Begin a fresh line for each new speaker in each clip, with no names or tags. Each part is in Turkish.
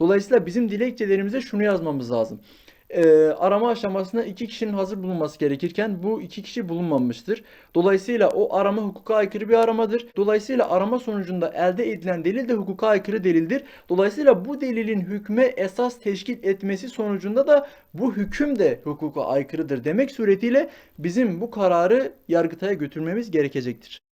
Dolayısıyla bizim dilekçelerimize şunu yazmamız lazım. Ee, arama aşamasında iki kişinin hazır bulunması gerekirken bu iki kişi bulunmamıştır. Dolayısıyla o arama hukuka aykırı bir aramadır. Dolayısıyla arama sonucunda elde edilen delil de hukuka aykırı delildir. Dolayısıyla bu delilin hükme esas teşkil etmesi sonucunda da bu hüküm de hukuka aykırıdır demek suretiyle bizim bu kararı Yargıtay'a götürmemiz gerekecektir.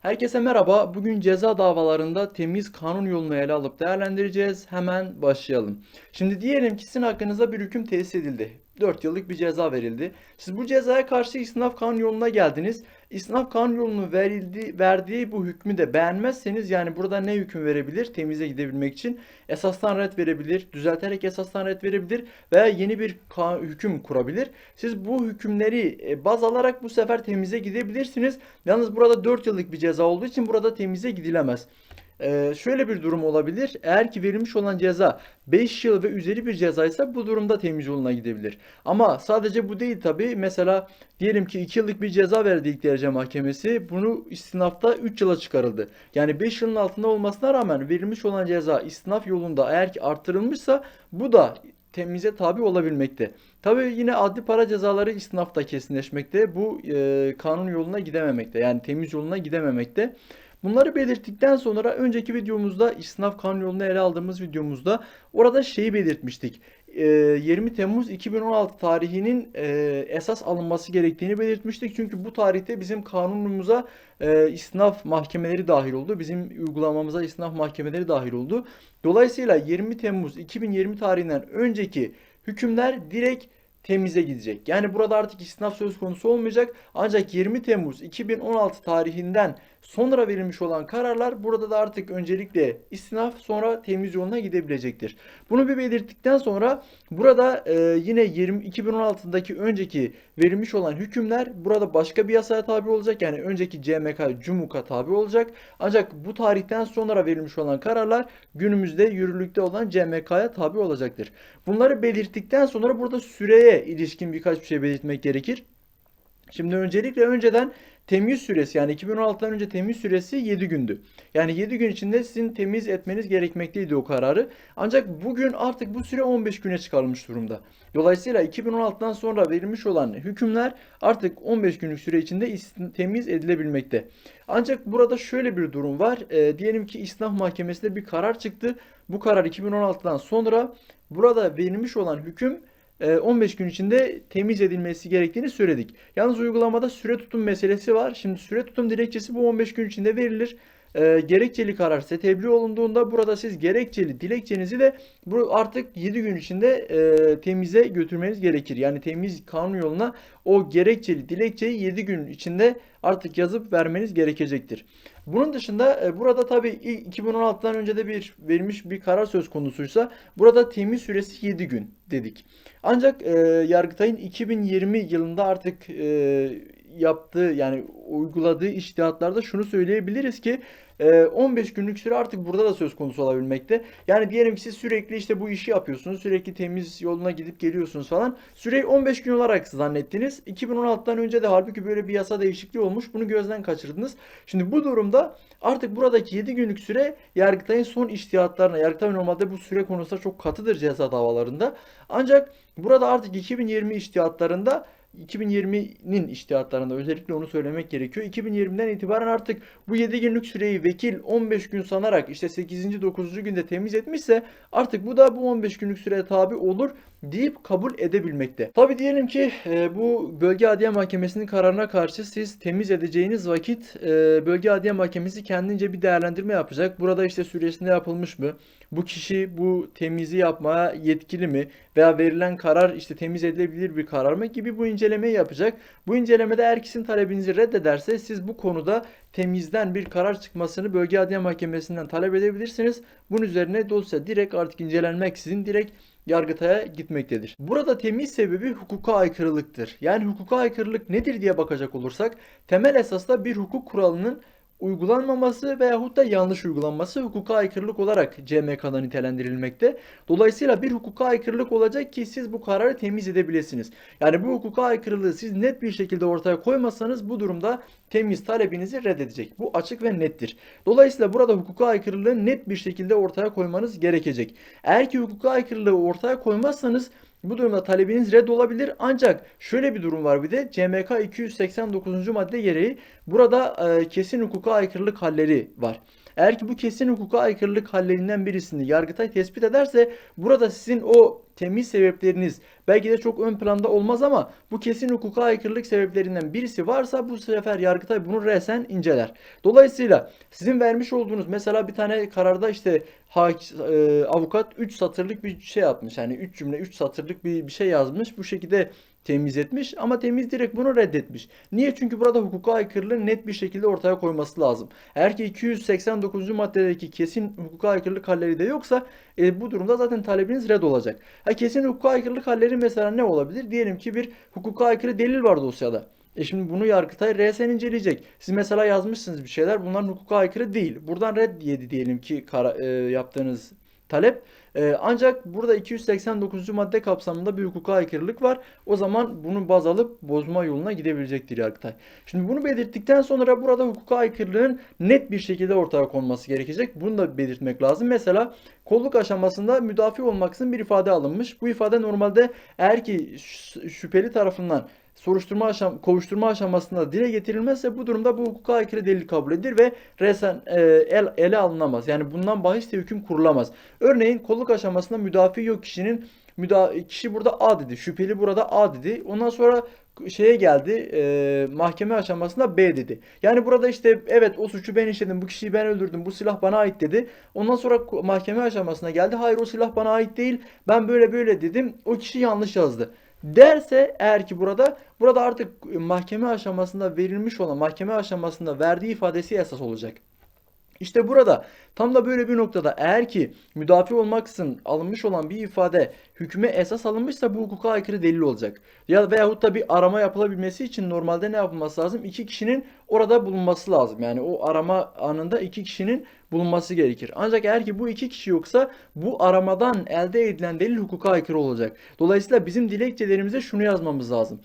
Herkese merhaba. Bugün ceza davalarında temiz kanun yolunu ele alıp değerlendireceğiz. Hemen başlayalım. Şimdi diyelim ki sizin hakkınızda bir hüküm tesis edildi. 4 yıllık bir ceza verildi. Siz bu cezaya karşı istinaf kanun yoluna geldiniz. İstinaf kanun yolunu verildi, verdiği bu hükmü de beğenmezseniz yani burada ne hüküm verebilir? Temize gidebilmek için esastan red verebilir, düzelterek esastan red verebilir veya yeni bir hüküm kurabilir. Siz bu hükümleri e, baz alarak bu sefer temize gidebilirsiniz. Yalnız burada 4 yıllık bir ceza olduğu için burada temize gidilemez. Ee, şöyle bir durum olabilir. Eğer ki verilmiş olan ceza 5 yıl ve üzeri bir cezaysa bu durumda temiz yoluna gidebilir. Ama sadece bu değil tabii. Mesela diyelim ki 2 yıllık bir ceza verdi ilk derece mahkemesi. Bunu istinafta 3 yıla çıkarıldı. Yani 5 yılın altında olmasına rağmen verilmiş olan ceza istinaf yolunda eğer ki arttırılmışsa bu da temize tabi olabilmekte. Tabii yine adli para cezaları istinafta kesinleşmekte. Bu e, kanun yoluna gidememekte. Yani temiz yoluna gidememekte. Bunları belirttikten sonra önceki videomuzda istinaf kanun yolunu ele aldığımız videomuzda orada şeyi belirtmiştik. Ee, 20 Temmuz 2016 tarihinin e, esas alınması gerektiğini belirtmiştik. Çünkü bu tarihte bizim kanunumuza e, istinaf mahkemeleri dahil oldu. Bizim uygulamamıza istinaf mahkemeleri dahil oldu. Dolayısıyla 20 Temmuz 2020 tarihinden önceki hükümler direkt temize gidecek. Yani burada artık istinaf söz konusu olmayacak. Ancak 20 Temmuz 2016 tarihinden sonra verilmiş olan kararlar burada da artık öncelikle istinaf sonra temiz yoluna gidebilecektir. Bunu bir belirttikten sonra burada e, yine 20 2016'daki önceki verilmiş olan hükümler burada başka bir yasaya tabi olacak. Yani önceki CMK Cumhur'a tabi olacak. Ancak bu tarihten sonra verilmiş olan kararlar günümüzde yürürlükte olan CMK'ya tabi olacaktır. Bunları belirttikten sonra burada süreye ilişkin birkaç bir şey belirtmek gerekir. Şimdi öncelikle önceden temiz süresi yani 2016'dan önce temiz süresi 7 gündü. Yani 7 gün içinde sizin temiz etmeniz gerekmekteydi o kararı. Ancak bugün artık bu süre 15 güne çıkarılmış durumda. Dolayısıyla 2016'dan sonra verilmiş olan hükümler artık 15 günlük süre içinde temiz edilebilmekte. Ancak burada şöyle bir durum var. E, diyelim ki İstinaf Mahkemesi'nde bir karar çıktı. Bu karar 2016'dan sonra burada verilmiş olan hüküm 15 gün içinde temiz edilmesi gerektiğini söyledik. Yalnız uygulamada süre tutum meselesi var. Şimdi süre tutum dilekçesi bu 15 gün içinde verilir. E, gerekçeli karar ise tebliğ olunduğunda burada siz gerekçeli dilekçenizi de bu artık 7 gün içinde e, temize götürmeniz gerekir. Yani temiz kanun yoluna o gerekçeli dilekçeyi 7 gün içinde artık yazıp vermeniz gerekecektir. Bunun dışında e, burada tabii ilk 2016'dan önce de bir verilmiş bir karar söz konusuysa burada temiz süresi 7 gün dedik. Ancak e, Yargıtay'ın 2020 yılında artık e, yaptığı yani uyguladığı içtihatlarda şunu söyleyebiliriz ki e, 15 günlük süre artık burada da söz konusu olabilmekte. Yani diyelim ki siz sürekli işte bu işi yapıyorsunuz. Sürekli temiz yoluna gidip geliyorsunuz falan. Süreyi 15 gün olarak zannettiniz. 2016'dan önce de halbuki böyle bir yasa değişikliği olmuş. Bunu gözden kaçırdınız. Şimdi bu durumda artık buradaki 7 günlük süre Yargıtay'ın son içtihatlarına. Yargıtay normalde bu süre konusunda çok katıdır ceza davalarında. Ancak burada artık 2020 içtihatlarında 2020'nin iştihatlarında özellikle onu söylemek gerekiyor. 2020'den itibaren artık bu 7 günlük süreyi vekil 15 gün sanarak işte 8. 9. günde temiz etmişse artık bu da bu 15 günlük süreye tabi olur deyip kabul edebilmekte. Tabi diyelim ki e, bu Bölge Adliye Mahkemesi'nin kararına karşı siz temiz edeceğiniz vakit e, Bölge Adliye Mahkemesi kendince bir değerlendirme yapacak. Burada işte süresinde yapılmış mı? Bu kişi bu temizi yapmaya yetkili mi? Veya verilen karar işte temiz edilebilir bir karar mı gibi bu incelemeyi yapacak. Bu incelemede eğer sizin talebinizi reddederse siz bu konuda temizden bir karar çıkmasını Bölge Adliye Mahkemesi'nden talep edebilirsiniz. Bunun üzerine dosya direkt artık incelenmeksizin direkt Yargıtay'a gitmektedir. Burada temiz sebebi hukuka aykırılıktır. Yani hukuka aykırılık nedir diye bakacak olursak temel esasla bir hukuk kuralının uygulanmaması veyahut da yanlış uygulanması hukuka aykırılık olarak CMK'da nitelendirilmekte. Dolayısıyla bir hukuka aykırılık olacak ki siz bu kararı temiz edebilirsiniz. Yani bu hukuka aykırılığı siz net bir şekilde ortaya koymazsanız bu durumda temiz talebinizi reddedecek. Bu açık ve nettir. Dolayısıyla burada hukuka aykırılığı net bir şekilde ortaya koymanız gerekecek. Eğer ki hukuka aykırılığı ortaya koymazsanız bu durumda talebiniz red olabilir ancak şöyle bir durum var bir de CMK 289. madde gereği burada e, kesin hukuka aykırılık halleri var. Eğer ki bu kesin hukuka aykırılık hallerinden birisini Yargıtay tespit ederse burada sizin o temiz sebepleriniz belki de çok ön planda olmaz ama bu kesin hukuka aykırılık sebeplerinden birisi varsa bu sefer Yargıtay bunu resen inceler. Dolayısıyla sizin vermiş olduğunuz mesela bir tane kararda işte hak, e, avukat 3 satırlık bir şey yapmış. Yani 3 cümle 3 satırlık bir, bir şey yazmış. Bu şekilde temiz etmiş ama temiz direkt bunu reddetmiş. Niye? Çünkü burada hukuka aykırılığı net bir şekilde ortaya koyması lazım. Eğer ki 289. maddedeki kesin hukuka aykırılık halleri de yoksa e, bu durumda zaten talebiniz red olacak. Ha, kesin hukuka aykırılık halleri mesela ne olabilir? Diyelim ki bir hukuka aykırı delil var dosyada. E şimdi bunu Yargıtay resen inceleyecek. Siz mesela yazmışsınız bir şeyler. Bunların hukuka aykırı değil. Buradan red yedi diyelim ki kara, e, yaptığınız talep. E, ancak burada 289. madde kapsamında bir hukuka aykırılık var. O zaman bunu baz alıp bozma yoluna gidebilecektir Yargıtay. Şimdi bunu belirttikten sonra burada hukuka aykırılığın net bir şekilde ortaya konması gerekecek. Bunu da belirtmek lazım. Mesela kolluk aşamasında müdafi olmaksızın bir ifade alınmış. Bu ifade normalde eğer ki şüpheli tarafından soruşturma aşam kovuşturma aşamasında dile getirilmezse bu durumda bu hukuka aykırı delil kabul edilir ve resen e, el, ele alınamaz. Yani bundan bahis de hüküm kurulamaz. Örneğin kolluk aşamasında müdafi yok kişinin müda kişi burada A dedi. Şüpheli burada A dedi. Ondan sonra şeye geldi e, mahkeme aşamasında B dedi. Yani burada işte evet o suçu ben işledim bu kişiyi ben öldürdüm bu silah bana ait dedi. Ondan sonra mahkeme aşamasına geldi. Hayır o silah bana ait değil ben böyle böyle dedim o kişi yanlış yazdı derse eğer ki burada burada artık mahkeme aşamasında verilmiş olan mahkeme aşamasında verdiği ifadesi esas olacak. İşte burada tam da böyle bir noktada eğer ki müdafi olmaksızın alınmış olan bir ifade hüküme esas alınmışsa bu hukuka aykırı delil olacak. Ya veyahut da bir arama yapılabilmesi için normalde ne yapılması lazım? İki kişinin orada bulunması lazım. Yani o arama anında iki kişinin bulunması gerekir. Ancak eğer ki bu iki kişi yoksa bu aramadan elde edilen delil hukuka aykırı olacak. Dolayısıyla bizim dilekçelerimize şunu yazmamız lazım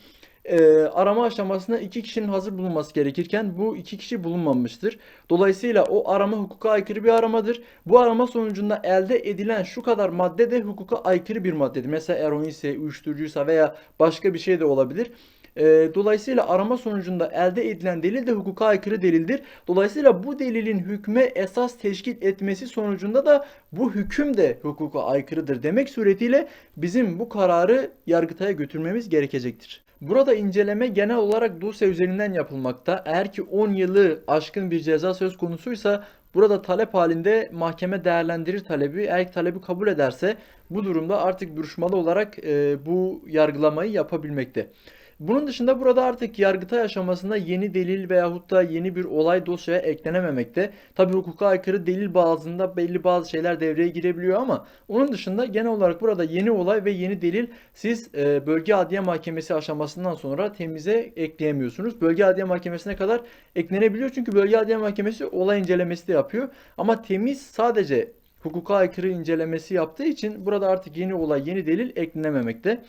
e, arama aşamasında iki kişinin hazır bulunması gerekirken bu iki kişi bulunmamıştır. Dolayısıyla o arama hukuka aykırı bir aramadır. Bu arama sonucunda elde edilen şu kadar madde de hukuka aykırı bir maddedir. Mesela eroin ise, uyuşturucuysa veya başka bir şey de olabilir. E, dolayısıyla arama sonucunda elde edilen delil de hukuka aykırı delildir. Dolayısıyla bu delilin hükme esas teşkil etmesi sonucunda da bu hüküm de hukuka aykırıdır demek suretiyle bizim bu kararı Yargıtay'a götürmemiz gerekecektir. Burada inceleme genel olarak dosya üzerinden yapılmakta. Eğer ki 10 yılı aşkın bir ceza söz konusuysa burada talep halinde mahkeme değerlendirir talebi. Eğer talebi kabul ederse bu durumda artık duruşmalı olarak e, bu yargılamayı yapabilmekte. Bunun dışında burada artık yargıtay aşamasında yeni delil veyahut da yeni bir olay dosyaya eklenememekte. Tabi hukuka aykırı delil bazında belli bazı şeyler devreye girebiliyor ama onun dışında genel olarak burada yeni olay ve yeni delil siz e, bölge adliye mahkemesi aşamasından sonra temize ekleyemiyorsunuz. Bölge adliye mahkemesine kadar eklenebiliyor çünkü bölge adliye mahkemesi olay incelemesi de yapıyor. Ama temiz sadece hukuka aykırı incelemesi yaptığı için burada artık yeni olay, yeni delil eklenememekte.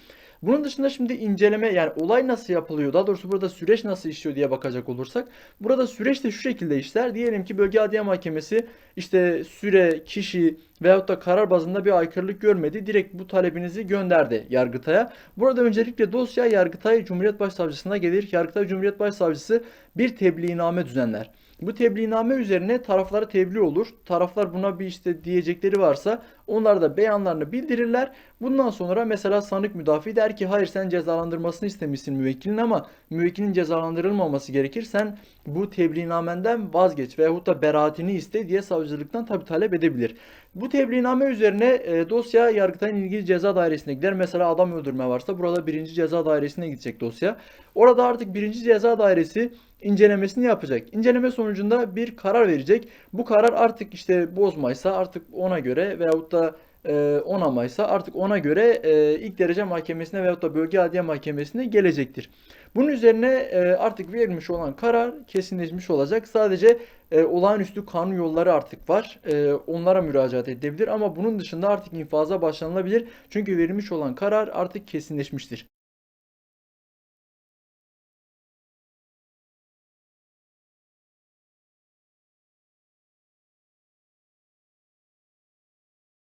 Bunun dışında şimdi inceleme yani olay nasıl yapılıyor daha doğrusu burada süreç nasıl işliyor diye bakacak olursak burada süreç de şu şekilde işler. Diyelim ki bölge adliye mahkemesi işte süre, kişi veyahut da karar bazında bir aykırılık görmedi. Direkt bu talebinizi gönderdi Yargıtay'a. Burada öncelikle dosya Yargıtay Cumhuriyet Başsavcısına gelir. Yargıtay Cumhuriyet Başsavcısı bir tebliğname düzenler. Bu tebliğname üzerine taraflara tebliğ olur. Taraflar buna bir işte diyecekleri varsa onlar da beyanlarını bildirirler. Bundan sonra mesela sanık müdafi der ki hayır sen cezalandırmasını istemişsin müvekkilin ama müvekkilin cezalandırılmaması gerekir. Sen bu tebliğnamenden vazgeç veyahut da beraatini iste diye savcılıktan tabi talep edebilir. Bu tebliğname üzerine e, dosya Yargıtay'ın ilgili ceza dairesine gider. Mesela adam öldürme varsa burada birinci ceza dairesine gidecek dosya. Orada artık birinci ceza dairesi incelemesini yapacak. İnceleme sonucunda bir karar verecek. Bu karar artık işte bozmaysa artık ona göre veyahut da e, onamaysa artık ona göre e, ilk derece mahkemesine veyahut da bölge adliye mahkemesine gelecektir. Bunun üzerine e, artık verilmiş olan karar kesinleşmiş olacak. Sadece e, olağanüstü kanun yolları artık var. E, onlara müracaat edebilir ama bunun dışında artık infaza başlanılabilir. Çünkü verilmiş olan karar artık kesinleşmiştir.